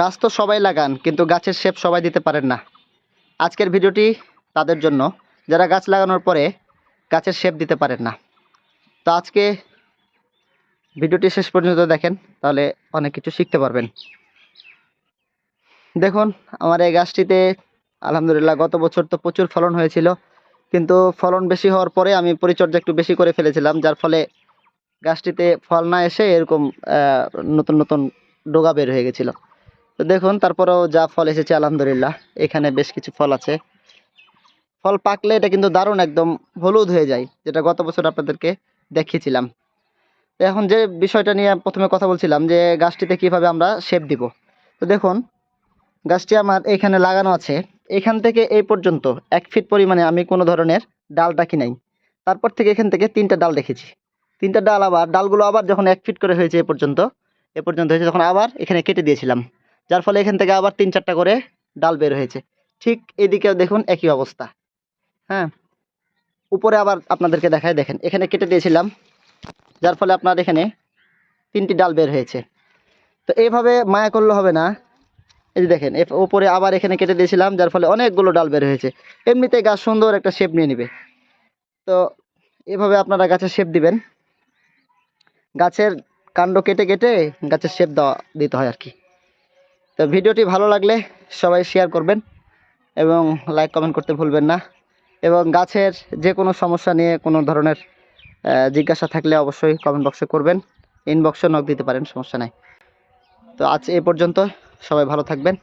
গাছ তো সবাই লাগান, কিন্তু গাছের শেপ সবাই দিতে পারেন না। আজকের ভিডিওটি তাদের জন্য। যারা গাছ লাগানোর পরে গাছের শেপ দিতে পারেন না। তো আজকে ভিডিওটি শেষ পর্যন্ত দেখেন, তাহলে অনেক কিছু শিখতে পারবেন। দেখুন, আমার এই গাছটিতে আলহামদুলিল্লাহ গত বছর তো প্রচুর ফলন হয়েছিল, কিন্তু ফলন বেশি হওয়ার পরে আমি পরিচর্যা একটু বেশি করে ফেলেছিলাম, যার ফলে গাছটিতে ফল না এসে এরকম নতুন নতুন ডোগা বের হয়ে গেছিল। তো দেখুন, তারপরেও যা ফল এসেছে, আলহামদুলিল্লাহ। এখানে বেশ কিছু ফল আছে। ফল পাকলে এটা কিন্তু দারুণ একদম হলুদ হয়ে যায়, যেটা গত বছর আপনাদেরকে দেখিয়েছিলাম। তো এখন যে বিষয়টা নিয়ে প্রথমে কথা বলছিলাম, যে গাছটিতে কীভাবে আমরা শেপ দিব। তো দেখুন, গাছটি আমার এখানে লাগানো আছে। এখান থেকে এই পর্যন্ত এক ফিট পরিমাণে আমি কোনো ধরনের ডাল রাখি নাই। তারপর থেকে এখান থেকে তিনটা ডাল দেখেছি। তিনটা ডাল আবার, ডালগুলো আবার যখন এক ফিট করে হয়েছে এ পর্যন্ত এ পর্যন্ত হয়েছে, তখন আবার এখানে কেটে দিয়েছিলাম। যার ফলে এখান থেকে আবার তিন চারটা করে ডাল বের হয়েছে। ঠিক এদিকেও দেখুন একই অবস্থা। হ্যাঁ উপরে আবার আপনাদেরকে দেখায় দেখেন, এখানে কেটে দিয়েছিলাম, যার ফলে আপনার এখানে তিনটি ডাল বের হয়েছে। তো এইভাবে মায়া করলে হবে না। এই যে দেখেন উপরে আবার এখানে কেটে দিয়েছিলাম, যার ফলে অনেকগুলো ডাল বের হয়েছে। এমনিতে গাছ সুন্দর একটা শেপ নিয়ে নেবে। তো এভাবে আপনারা গাছের শেপ দিবেন। গাছের কাণ্ড কেটে কেটে গাছের শেপ দেওয়া, দিতে হয় আর কি। তো ভিডিওটি ভালো লাগলে সবাই শেয়ার করবেন এবং লাইক কমেন্ট করতে ভুলবেন না। এবং গাছের যে কোনো সমস্যা নিয়ে কোনো ধরনের জিজ্ঞাসা থাকলে অবশ্যই কমেন্ট বক্সে করবেন। ইনবক্সে নক দিতে পারেন, সমস্যা নাই। তো আজ এ পর্যন্ত সবাই ভালো থাকবেন।